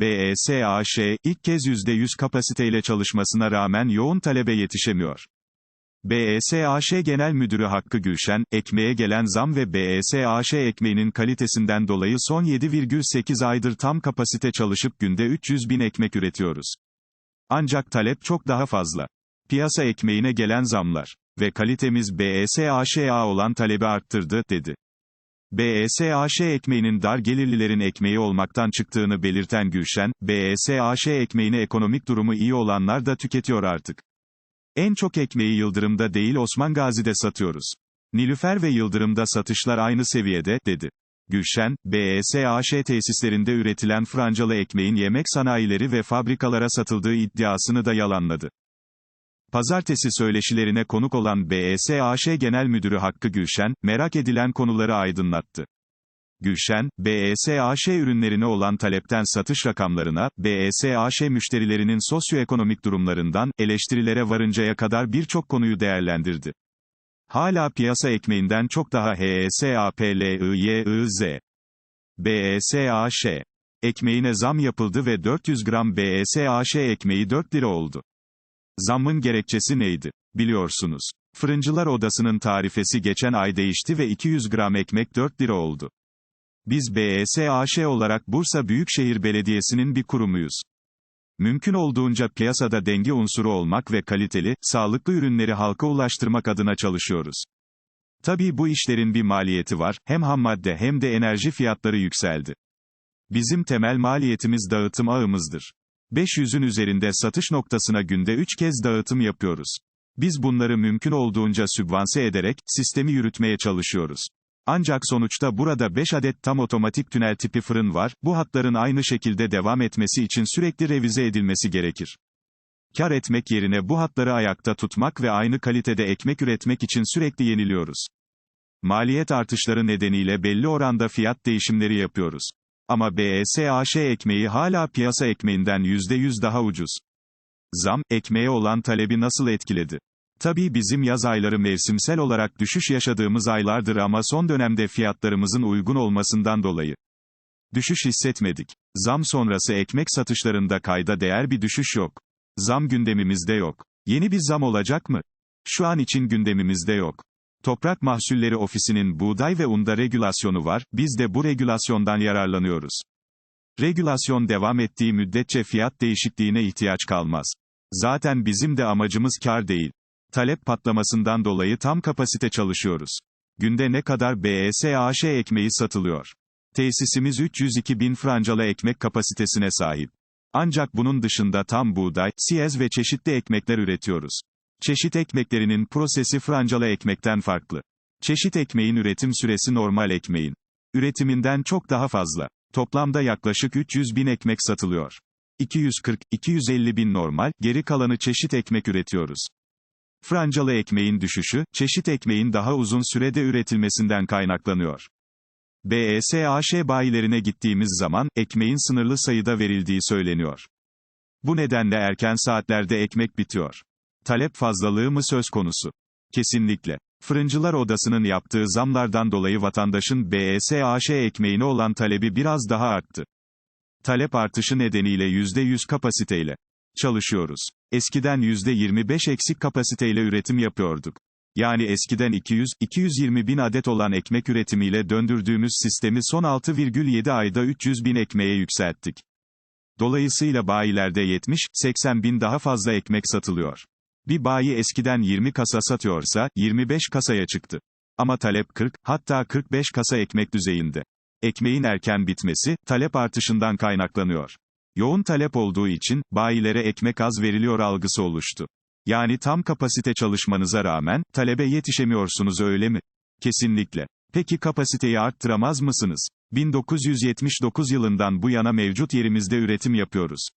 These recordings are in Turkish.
BESAŞ, ilk kez %100 kapasiteyle çalışmasına rağmen yoğun talebe yetişemiyor. BESAŞ Genel Müdürü Hakkı Gülşen, ekmeğe gelen zam ve BESAŞ ekmeğinin kalitesinden dolayı son 7,8 aydır tam kapasite çalışıp günde 300 bin ekmek üretiyoruz. Ancak talep çok daha fazla. Piyasa ekmeğine gelen zamlar ve kalitemiz BESAŞ'a olan talebi arttırdı, dedi. BESAŞ ekmeğinin dar gelirlilerin ekmeği olmaktan çıktığını belirten Gülşen, BESAŞ ekmeğini ekonomik durumu iyi olanlar da tüketiyor artık. En çok ekmeği Yıldırım'da değil Osman Gazi'de satıyoruz. Nilüfer ve Yıldırım'da satışlar aynı seviyede, dedi. Gülşen, BESAŞ tesislerinde üretilen francalı ekmeğin yemek sanayileri ve fabrikalara satıldığı iddiasını da yalanladı. Pazartesi söyleşilerine konuk olan BESAŞ Genel Müdürü Hakkı Gülşen, merak edilen konuları aydınlattı. Gülşen, BESAŞ ürünlerine olan talepten satış rakamlarına, BESAŞ müşterilerinin sosyoekonomik durumlarından, eleştirilere varıncaya kadar birçok konuyu değerlendirdi. Hala piyasa ekmeğinden çok daha HESAPLIYIZ. BESAŞ. Ekmeğine zam yapıldı ve 400 gram BESAŞ ekmeği 4 lira oldu. Zammın gerekçesi neydi? Biliyorsunuz. Fırıncılar Odası'nın tarifesi geçen ay değişti ve 200 gram ekmek 4 lira oldu. Biz BESAŞ olarak Bursa Büyükşehir Belediyesi'nin bir kurumuyuz. Mümkün olduğunca piyasada denge unsuru olmak ve kaliteli, sağlıklı ürünleri halka ulaştırmak adına çalışıyoruz. Tabii bu işlerin bir maliyeti var, hem ham madde hem de enerji fiyatları yükseldi. Bizim temel maliyetimiz dağıtım ağımızdır. 500'ün üzerinde satış noktasına günde 3 kez dağıtım yapıyoruz. Biz bunları mümkün olduğunca sübvanse ederek, sistemi yürütmeye çalışıyoruz. Ancak sonuçta burada 5 adet tam otomatik tünel tipi fırın var, bu hatların aynı şekilde devam etmesi için sürekli revize edilmesi gerekir. Kar etmek yerine bu hatları ayakta tutmak ve aynı kalitede ekmek üretmek için sürekli yeniliyoruz. Maliyet artışları nedeniyle belli oranda fiyat değişimleri yapıyoruz. Ama BESAŞ ekmeği hala piyasa ekmeğinden %100 daha ucuz. Zam, ekmeğe olan talebi nasıl etkiledi? Tabii bizim yaz ayları mevsimsel olarak düşüş yaşadığımız aylardır ama son dönemde fiyatlarımızın uygun olmasından dolayı düşüş hissetmedik. Zam sonrası ekmek satışlarında kayda değer bir düşüş yok. Zam gündemimizde yok. Yeni bir zam olacak mı? Şu an için gündemimizde yok. Toprak Mahsulleri Ofisi'nin buğday ve unda regülasyonu var, biz de bu regülasyondan yararlanıyoruz. Regülasyon devam ettiği müddetçe fiyat değişikliğine ihtiyaç kalmaz. Zaten bizim de amacımız kar değil. Talep patlamasından dolayı tam kapasite çalışıyoruz. Günde ne kadar BESAŞ ekmeği satılıyor? Tesisimiz 302 bin francalı ekmek kapasitesine sahip. Ancak bunun dışında tam buğday, siyez ve çeşitli ekmekler üretiyoruz. Çeşit ekmeklerinin prosesi francalı ekmekten farklı. Çeşit ekmeğin üretim süresi normal ekmeğin üretiminden çok daha fazla. Toplamda yaklaşık 300 bin ekmek satılıyor. 240-250 bin normal, geri kalanı çeşit ekmek üretiyoruz. Francalı ekmeğin düşüşü, çeşit ekmeğin daha uzun sürede üretilmesinden kaynaklanıyor. BESAŞ bayilerine gittiğimiz zaman, ekmeğin sınırlı sayıda verildiği söyleniyor. Bu nedenle erken saatlerde ekmek bitiyor. Talep fazlalığı mı söz konusu? Kesinlikle. Fırıncılar Odası'nın yaptığı zamlardan dolayı vatandaşın BESAŞ ekmeğine olan talebi biraz daha arttı. Talep artışı nedeniyle %100 kapasiteyle çalışıyoruz. Eskiden %25 eksik kapasiteyle üretim yapıyorduk. Yani eskiden 200-220 bin adet olan ekmek üretimiyle döndürdüğümüz sistemi son 6,7 ayda 300 bin ekmeğe yükselttik. Dolayısıyla bayilerde 70-80 bin daha fazla ekmek satılıyor. Bir bayi eskiden 20 kasa satıyorsa, 25 kasaya çıktı. Ama talep 40, hatta 45 kasa ekmek düzeyinde. Ekmeğin erken bitmesi, talep artışından kaynaklanıyor. Yoğun talep olduğu için, bayilere ekmek az veriliyor algısı oluştu. Yani tam kapasite çalışmanıza rağmen, talebe yetişemiyorsunuz öyle mi? Kesinlikle. Peki kapasiteyi arttıramaz mısınız? 1979 yılından bu yana mevcut yerimizde üretim yapıyoruz.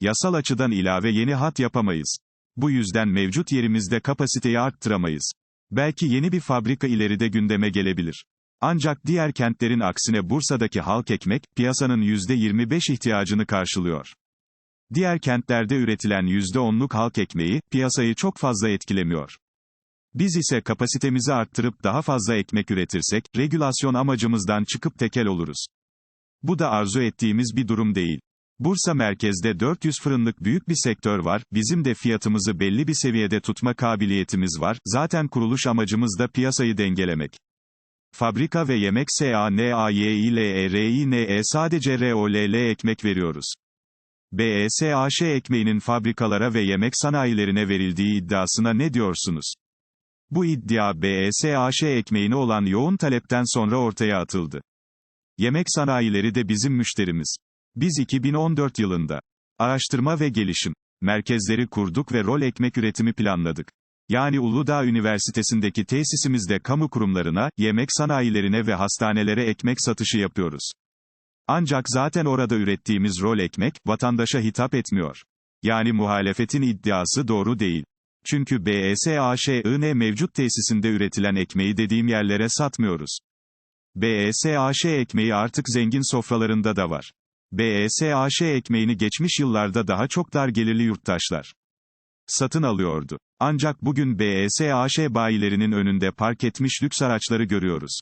Yasal açıdan ilave yeni hat yapamayız. Bu yüzden mevcut yerimizde kapasiteyi arttıramayız. Belki yeni bir fabrika ileride gündeme gelebilir. Ancak diğer kentlerin aksine Bursa'daki halk ekmek, piyasanın %25 ihtiyacını karşılıyor. Diğer kentlerde üretilen %10'luk halk ekmeği, piyasayı çok fazla etkilemiyor. Biz ise kapasitemizi arttırıp daha fazla ekmek üretirsek, regülasyon amacımızdan çıkıp tekel oluruz. Bu da arzu ettiğimiz bir durum değil. Bursa merkezde 400 fırınlık büyük bir sektör var, bizim de fiyatımızı belli bir seviyede tutma kabiliyetimiz var, zaten kuruluş amacımız da piyasayı dengelemek. Fabrika ve yemek SANAYİLERİNE E sadece ROLL ekmek veriyoruz. BESAŞ ekmeğinin fabrikalara ve yemek sanayilerine verildiği iddiasına ne diyorsunuz? Bu iddia BESAŞ ekmeğine olan yoğun talepten sonra ortaya atıldı. Yemek sanayileri de bizim müşterimiz. Biz 2014 yılında araştırma ve gelişim merkezleri kurduk ve rol ekmek üretimi planladık. Yani Uludağ Üniversitesi'ndeki tesisimizde kamu kurumlarına, yemek sanayilerine ve hastanelere ekmek satışı yapıyoruz. Ancak zaten orada ürettiğimiz rol ekmek, vatandaşa hitap etmiyor. Yani muhalefetin iddiası doğru değil. Çünkü BESAŞ'ın mevcut tesisinde üretilen ekmeği dediğim yerlere satmıyoruz. BESAŞ ekmeği artık zengin sofralarında da var. BESAŞ ekmeğini geçmiş yıllarda daha çok dar gelirli yurttaşlar satın alıyordu. Ancak bugün BESAŞ bayilerinin önünde park etmiş lüks araçları görüyoruz.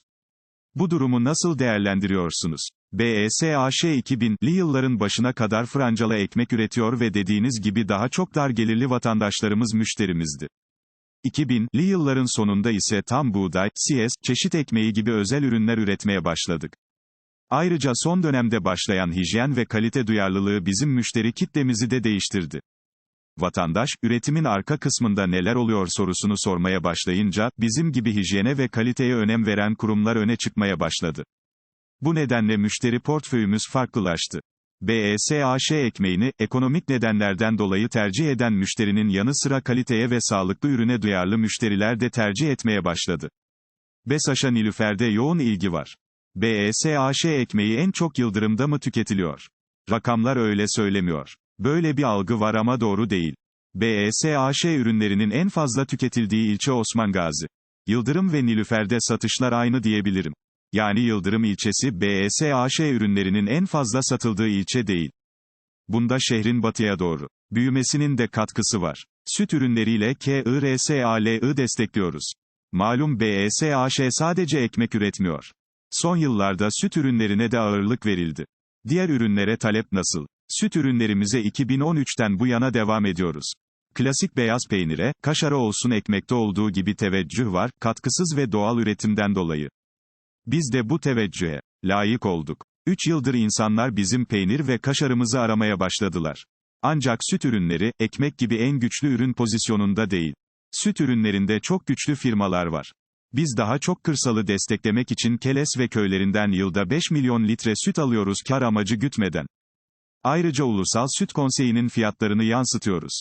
Bu durumu nasıl değerlendiriyorsunuz? BESAŞ 2000'li yılların başına kadar francalı ekmek üretiyor ve dediğiniz gibi daha çok dar gelirli vatandaşlarımız müşterimizdi. 2000'li yılların sonunda ise tam buğday, siyes, çeşit ekmeği gibi özel ürünler üretmeye başladık. Ayrıca son dönemde başlayan hijyen ve kalite duyarlılığı bizim müşteri kitlemizi de değiştirdi. Vatandaş, üretimin arka kısmında neler oluyor sorusunu sormaya başlayınca, bizim gibi hijyene ve kaliteye önem veren kurumlar öne çıkmaya başladı. Bu nedenle müşteri portföyümüz farklılaştı. BESAŞ ekmeğini, ekonomik nedenlerden dolayı tercih eden müşterinin yanı sıra kaliteye ve sağlıklı ürüne duyarlı müşteriler de tercih etmeye başladı. BESAŞ'a Nilüfer'de yoğun ilgi var. BESAŞ ekmeği en çok Yıldırım'da mı tüketiliyor? Rakamlar öyle söylemiyor. Böyle bir algı var ama doğru değil. BESAŞ ürünlerinin en fazla tüketildiği ilçe Osman Gazi. Yıldırım ve Nilüfer'de satışlar aynı diyebilirim. Yani Yıldırım ilçesi BESAŞ ürünlerinin en fazla satıldığı ilçe değil. Bunda şehrin batıya doğru büyümesinin de katkısı var. Süt ürünleriyle KIRSAL'ı destekliyoruz. Malum BESAŞ sadece ekmek üretmiyor. Son yıllarda süt ürünlerine de ağırlık verildi. Diğer ürünlere talep nasıl? Süt ürünlerimize 2013'ten bu yana devam ediyoruz. Klasik beyaz peynire, kaşara olsun ekmekte olduğu gibi teveccüh var, katkısız ve doğal üretimden dolayı. Biz de bu teveccühe layık olduk. 3 yıldır insanlar bizim peynir ve kaşarımızı aramaya başladılar. Ancak süt ürünleri, ekmek gibi en güçlü ürün pozisyonunda değil. Süt ürünlerinde çok güçlü firmalar var. Biz daha çok kırsalı desteklemek için Keles ve köylerinden yılda 5 milyon litre süt alıyoruz kar amacı gütmeden. Ayrıca Ulusal Süt Konseyi'nin fiyatlarını yansıtıyoruz.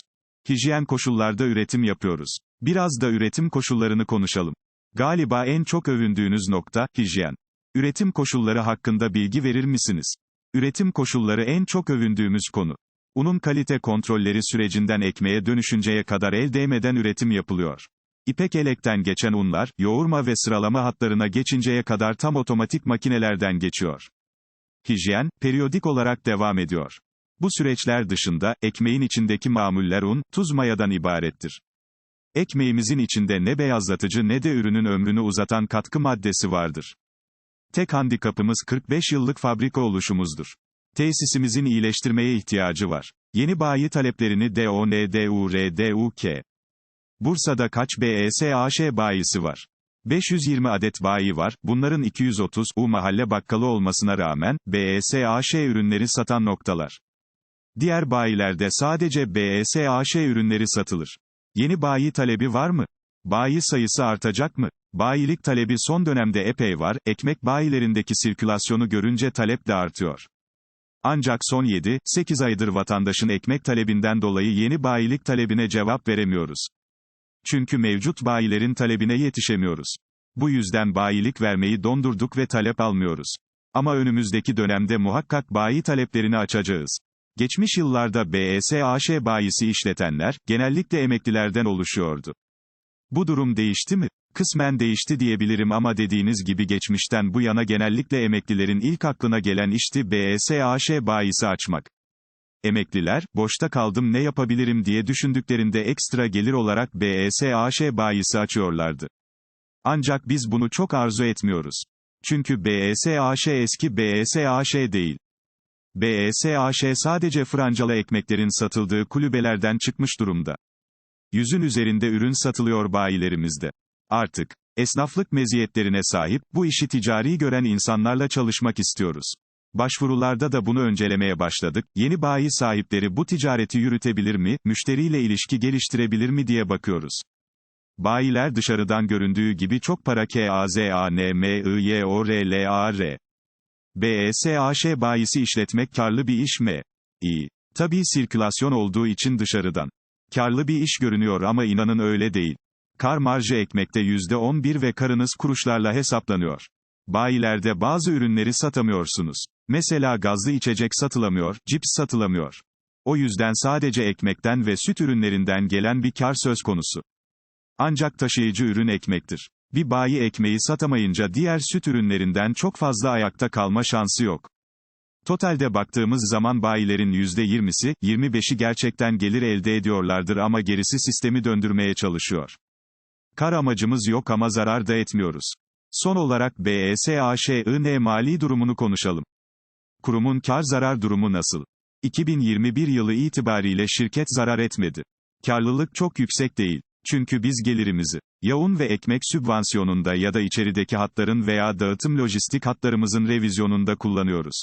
Hijyen koşullarda üretim yapıyoruz. Biraz da üretim koşullarını konuşalım. Galiba en çok övündüğünüz nokta, hijyen. Üretim koşulları hakkında bilgi verir misiniz? Üretim koşulları en çok övündüğümüz konu. Unun kalite kontrolleri sürecinden ekmeğe dönüşünceye kadar el değmeden üretim yapılıyor. İpek elekten geçen unlar, yoğurma ve sıralama hatlarına geçinceye kadar tam otomatik makinelerden geçiyor. Hijyen, periyodik olarak devam ediyor. Bu süreçler dışında, ekmeğin içindeki mamuller un, tuz mayadan ibarettir. Ekmeğimizin içinde ne beyazlatıcı ne de ürünün ömrünü uzatan katkı maddesi vardır. Tek handikapımız 45 yıllık fabrika oluşumuzdur. Tesisimizin iyileştirmeye ihtiyacı var. Yeni bayi taleplerini DONDURDUK. Bursa'da kaç BESAŞ bayisi var? 520 adet bayi var, bunların 230 U mahalle bakkalı olmasına rağmen, BESAŞ ürünleri satan noktalar. Diğer bayilerde sadece BESAŞ ürünleri satılır. Yeni bayi talebi var mı? Bayi sayısı artacak mı? Bayilik talebi son dönemde epey var, ekmek bayilerindeki sirkülasyonu görünce talep de artıyor. Ancak son 7-8 aydır vatandaşın ekmek talebinden dolayı yeni bayilik talebine cevap veremiyoruz. Çünkü mevcut bayilerin talebine yetişemiyoruz. Bu yüzden bayilik vermeyi dondurduk ve talep almıyoruz. Ama önümüzdeki dönemde muhakkak bayi taleplerini açacağız. Geçmiş yıllarda BESAŞ bayisi işletenler, genellikle emeklilerden oluşuyordu. Bu durum değişti mi? Kısmen değişti diyebilirim ama dediğiniz gibi geçmişten bu yana genellikle emeklilerin ilk aklına gelen işti BESAŞ bayisi açmak. Emekliler, boşta kaldım ne yapabilirim diye düşündüklerinde ekstra gelir olarak BESAŞ bayisi açıyorlardı. Ancak biz bunu çok arzu etmiyoruz. Çünkü BESAŞ eski BESAŞ değil. BESAŞ sadece francalı ekmeklerin satıldığı kulübelerden çıkmış durumda. Yüzün üzerinde ürün satılıyor bayilerimizde. Artık, esnaflık meziyetlerine sahip, bu işi ticari gören insanlarla çalışmak istiyoruz. Başvurularda da bunu öncelemeye başladık. Yeni bayi sahipleri bu ticareti yürütebilir mi, müşteriyle ilişki geliştirebilir mi diye bakıyoruz. Bayiler dışarıdan göründüğü gibi çok para KAZANMIYORLAR. BESAŞ bayisi işletmek karlı bir iş mi? İyi. Tabii sirkülasyon olduğu için dışarıdan. Karlı bir iş görünüyor ama inanın öyle değil. Kar marjı ekmekte %11 ve karınız kuruşlarla hesaplanıyor. Bayilerde bazı ürünleri satamıyorsunuz. Mesela gazlı içecek satılamıyor, cips satılamıyor. O yüzden sadece ekmekten ve süt ürünlerinden gelen bir kar söz konusu. Ancak taşıyıcı ürün ekmektir. Bir bayi ekmeği satamayınca diğer süt ürünlerinden çok fazla ayakta kalma şansı yok. Totalde baktığımız zaman bayilerin %20'si, 25'i gerçekten gelir elde ediyorlardır ama gerisi sistemi döndürmeye çalışıyor. Kar amacımız yok ama zarar da etmiyoruz. Son olarak BESAŞ'ın mali durumunu konuşalım. Kurumun kar zarar durumu nasıl? 2021 yılı itibariyle şirket zarar etmedi. Karlılık çok yüksek değil. Çünkü biz gelirimizi, yağun ve ekmek sübvansiyonunda ya da içerideki hatların veya dağıtım lojistik hatlarımızın revizyonunda kullanıyoruz.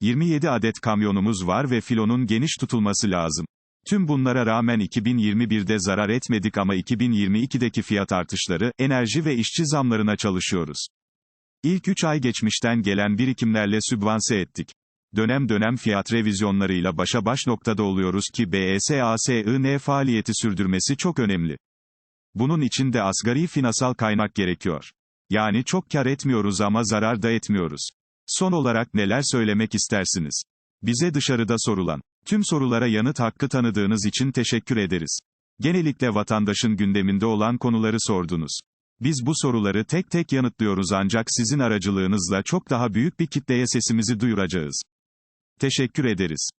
27 adet kamyonumuz var ve filonun geniş tutulması lazım. Tüm bunlara rağmen 2021'de zarar etmedik ama 2022'deki fiyat artışları, enerji ve işçi zamlarına çalışıyoruz. İlk 3 ay geçmişten gelen birikimlerle sübvanse ettik. Dönem dönem fiyat revizyonlarıyla başa baş noktada oluyoruz ki BESASIN faaliyeti sürdürmesi çok önemli. Bunun için de asgari finansal kaynak gerekiyor. Yani çok kar etmiyoruz ama zarar da etmiyoruz. Son olarak neler söylemek istersiniz? Bize dışarıda sorulan tüm sorulara yanıt hakkı tanıdığınız için teşekkür ederiz. Genellikle vatandaşın gündeminde olan konuları sordunuz. Biz bu soruları tek tek yanıtlıyoruz ancak sizin aracılığınızla çok daha büyük bir kitleye sesimizi duyuracağız. Teşekkür ederiz.